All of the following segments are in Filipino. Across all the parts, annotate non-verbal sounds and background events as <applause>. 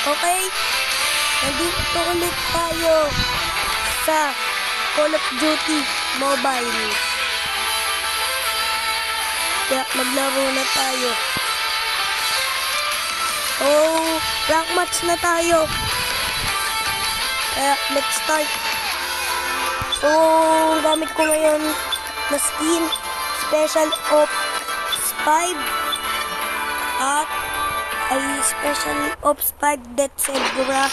Okay? Nandito ulit tayo sa Call of Duty Mobile. Kaya maglaro na tayo. Oh, rank match na tayo. Kaya let's start. Ang gamit ko ngayon na skin, Special Ops 5 at ay Special Ops 5 Death Zebra.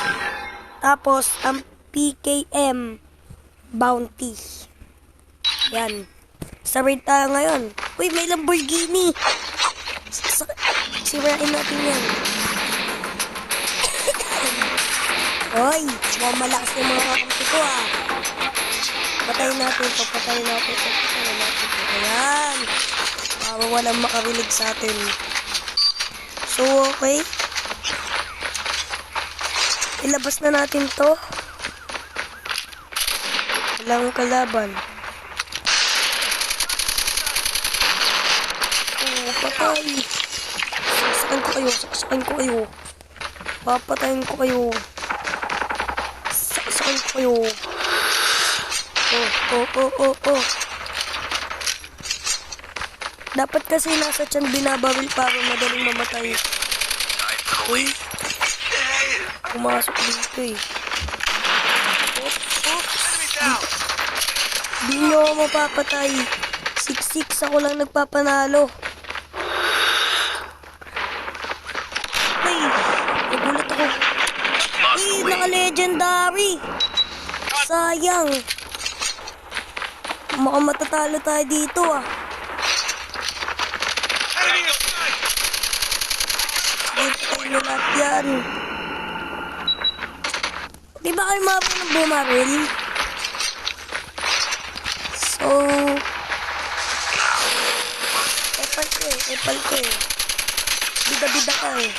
Tapos, ang PKM Bounty. Yan. Sa raid tayo ngayon. Uy, may Lamborghini. Sirain natin yan. <coughs> Hoy, mukhang malakas yung mga kakampi ko ah. Patayin natin to, patayin natin to, patayin natin to. Ayan. Para walang makarinig sa atin. So, okay. Ilabas na natin to. Walang kalaban. Oh, patay. Saksakan ko kayo, saksakan ko kayo. Papatayin ko kayo. Saksakan ko kayo. Oh, oh, oh, oh, oh. Dapat kasi nasa tiyan binabaril para madaling mamatay. Uy. Pumasok dito eh. Oops, oops. Di nyo ako mapapatay. Siksik ako lang nagpapanalo. Ay, nagulat ako. Ay, naka-legendary. Sayang. Mukhang matatalo tayo dito ah. Tayo lahat yan. Di ba kayo marunong bumaril? So, epal ko eh, epal ko eh. Bida-bida ka eh.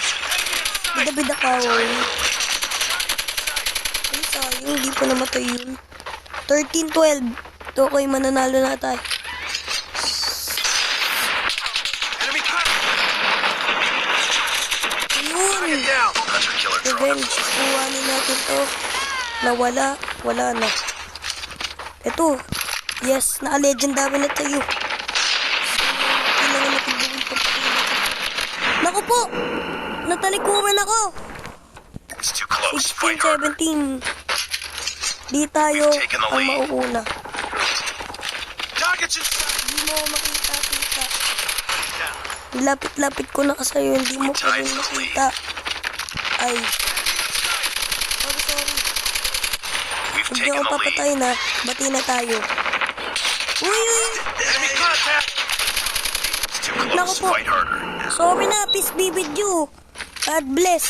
Bida-bida ka eh. Ay, sayang, hindi pa namatay yun. 13-12. Ito ko mananalo na tayo. Enemy cut! Ayun! Down! Revenge. Kuhanin natin to. Nawala. Wala na. Ito. Yes, naka-legendary na tayo. Kailangan natin gawin pa. Naku po! Natalikuran ako! It's too close. 16, Fight harder. 17. Di tayo ang mauuna. Hindi mo ako makita, tita. Down. Lapit-lapit ko na kasayo, hindi mo pa rin makita. Ay. Sorry, sorry. We've Hindi taken ako the lead. papatay na. Bati na tayo. Uy, Naku po. Sorry na, peace be with you. God bless.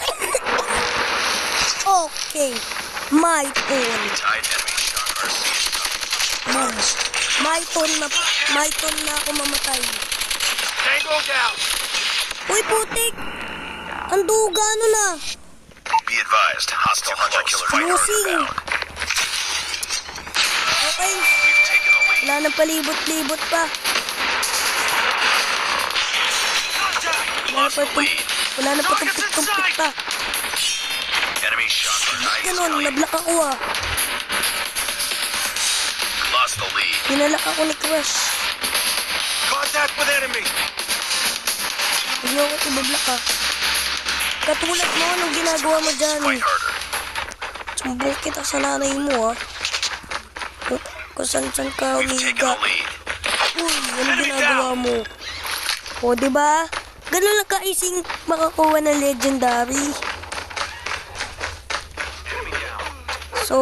<coughs> okay. My turn. Hmm. My turn na, my turn na ako mamatay. Tango down. Uy, putik! Ang duga ano na. Advised. Hostile hunter killer fight Losing. harder bound. Okay. Wala nang palibot-libot pa. Wala pa lead. Wala na patumpik-tumpik pa. Ganon, coming. nablak ako ah. Pinalak ako ni Crush. Contact with enemy. Hindi ako ibablak ah. Katulad mo, anong ginagawa mo dyan? Sumbong kita sa nanay mo ah. Kung, kung saan-saan ka lead. Uy, anong ginagawa mo? O, diba? Ganun lang kaising makakuha ng legendary. So,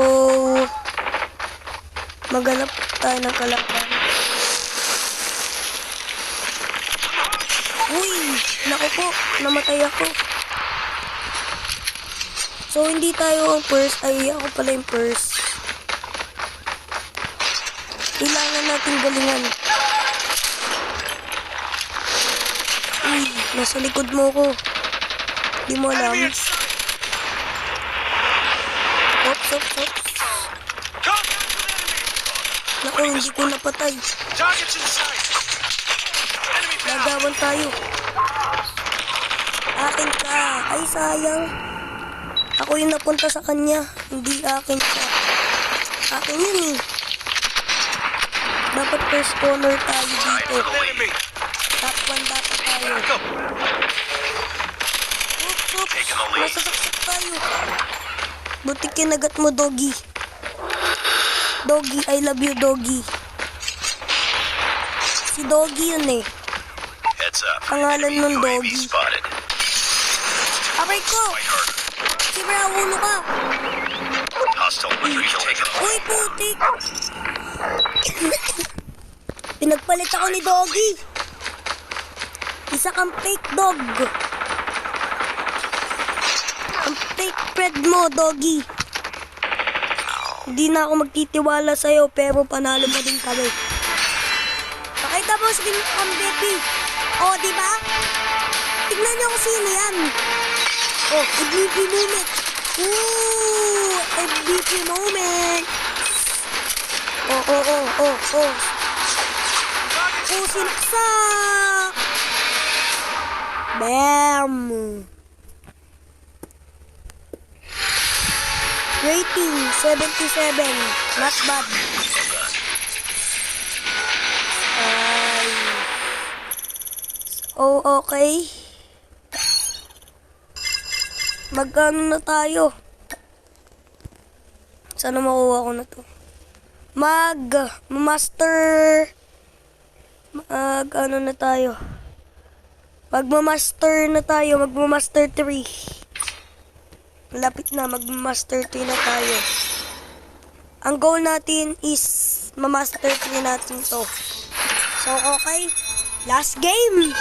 maghanap tayo ng kalaban. Uy, naku po, namatay ako. So, hindi tayo ang first, ay ako pala yung first. Kailangan natin galingan. Uy, nasa likod mo ko. Di mo alam. Ops, ops, ops. Naku, hindi ko napatay. Nagawan tayo. Akin ka. Ay, sayang. Ako yung napunta sa kanya. Hindi akin siya. Akin yun eh. Dapat first corner tayo dito. Top 1 dapat tayo. Oops, oops. Masasaksak tayo. Buti kinagat mo, doggy. Doggy, I love you, doggy. Si doggy yun eh. Pangalan UAV doggy. Aray ko! Quite hard. Si ulo ka! Hostile taken. Uy, putik! Pinagpalit ako ni Doggy. Isa kang fake dog. Ang fake friend mo, Doggy. Hindi na ako magtitiwala sa'yo, pero panalo mo din kami. Pakita mo sa ang baby. O, di ba? Tignan niyo kung sino yan. Oh, MVP moment. Ooh, MVP moment. Oh, oh, oh, oh, oh. Oh, sinaksak. Bam. Rating 77. Not bad. Ay. Oh, okay. Magkano na tayo? Sana makuha ko na to. Mag, master, mag, ano na tayo? Magma-master na tayo, magma-master 3. Malapit na, magma-master 3 na tayo. Ang goal natin is ma-master 3 natin to. So, okay. Last game.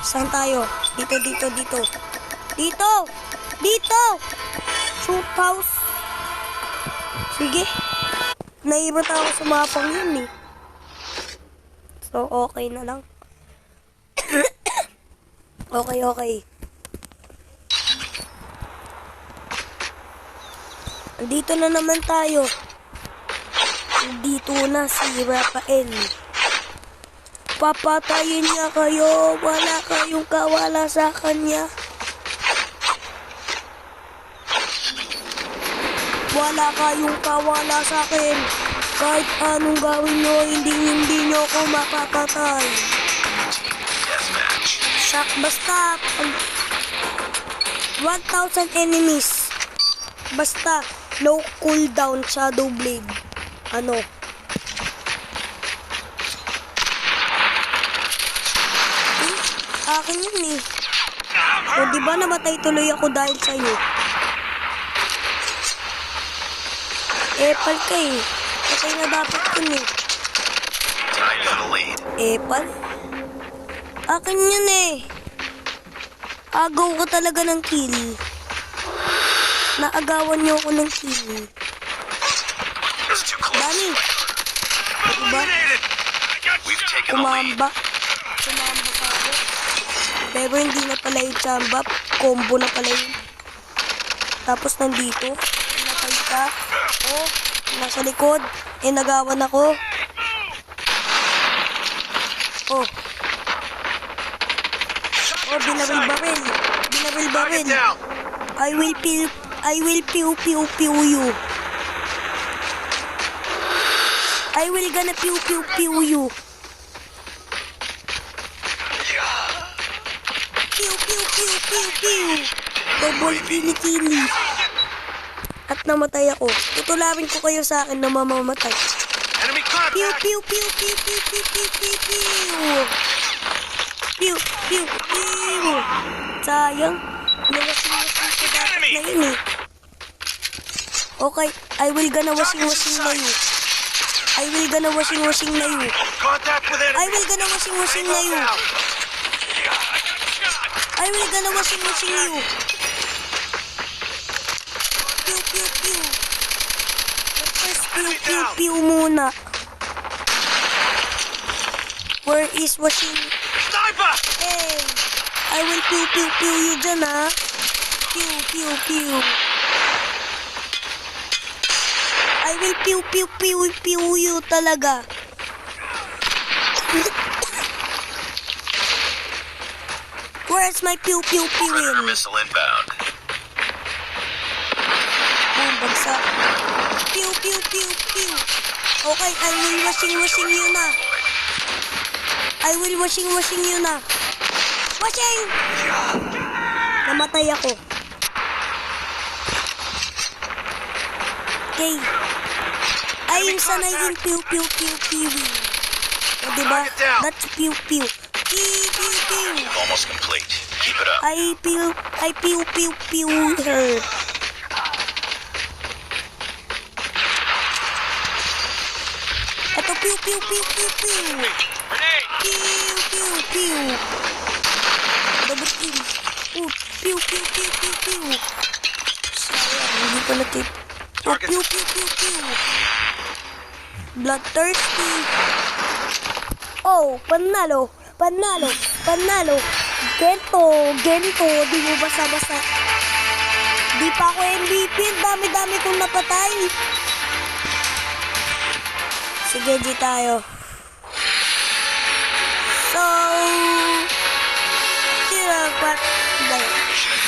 Saan tayo? Dito, dito, dito. Dito! Dito! Shoot house. Sige. Naibot ako sa mapang yun eh. So, okay na lang. <coughs> okay, okay. Dito na naman tayo. Dito na si Rafael. Papatayin niya kayo. Wala kayong kawala sa kanya. Wala kayong kawala sa akin. Kahit anong gawin nyo, hindi hindi nyo ako. Deathmatch. Shock basta pag 1,000 enemies. Basta low cooldown shadow blade. Ano? Eh, akin yun eh. O di ba namatay tuloy ako dahil sa'yo? Epal ka eh. Patay na dapat yun eh. Epal? Akin yun eh. Agaw ko talaga ng kill. Naagawan niyo ako ng kill. Dani, diba? Kumamba. Kumamba pa ako. Pero hindi na pala yung chamba. Combo na pala yun. Tapos nandito. Natay ka. Oh, nasa likod. Eh, nagawan ako. Oh. Oh, binaril-baril. Knock Binaril-baril. it down. I will pew, I will pew pew pew you. I will gonna pew pew pew you. Pew pew pew pew pew. Double kilikili. At namatay ako. Tutulawin ko kayo sa akin na mamamatay. Enemy Pew contact. pew pew pew pew pew pew pew pew. Pew pew pew. Sayang. Nawasin-wasin ko dapat na yun eh. Okay, I will gonna washing-washing na you. I will gonna washing-washing na you. I will gonna washing-washing na you. I will gonna washing-washing you. Pew pew pew. But first pew pew pew muna. Where is washing? Sniper. Hey! I will pew pew pew you dyan ha. Pew pew pew. I will pew pew pew pew you talaga. Where's my pew pew pew Predator in? missile inbound. Boom, bagsak. Pew pew pew pew. Okay, I will washing washing you na. I will washing washing you na. Washing! Namatay ako. Okay. Ayun sanay yung pew pew pew pew. O diba? That's pew pew. Pew pew pew. Almost complete. Keep it up. I pew, I pew pew pew her. Ito pew pew pew pew pew. Grenade! Pew pew pew. Double kill. Oh, pew pew pew pew pew. Sayang, hindi ko nakit. Oh, pew pew pew pew. Bloodthirsty. Oh, panalo. Panalo. Panalo. Gento. Gento. Di mo basa-basa. Di pa ako MVP. Dami-dami kong napatay. Sige, G tayo. So, sila pat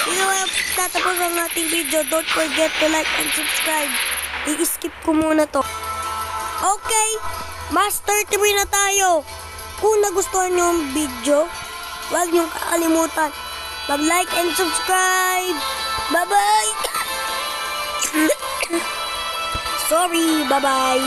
Sino nga tatapos ang ating video, don't forget to like and subscribe. I-skip ko muna to. Okay, Master 3 na tayo. Kung nagustuhan nyo yung video, huwag nyo kakalimutan mag-like and subscribe. Bye-bye! <laughs> Sorry, bye-bye!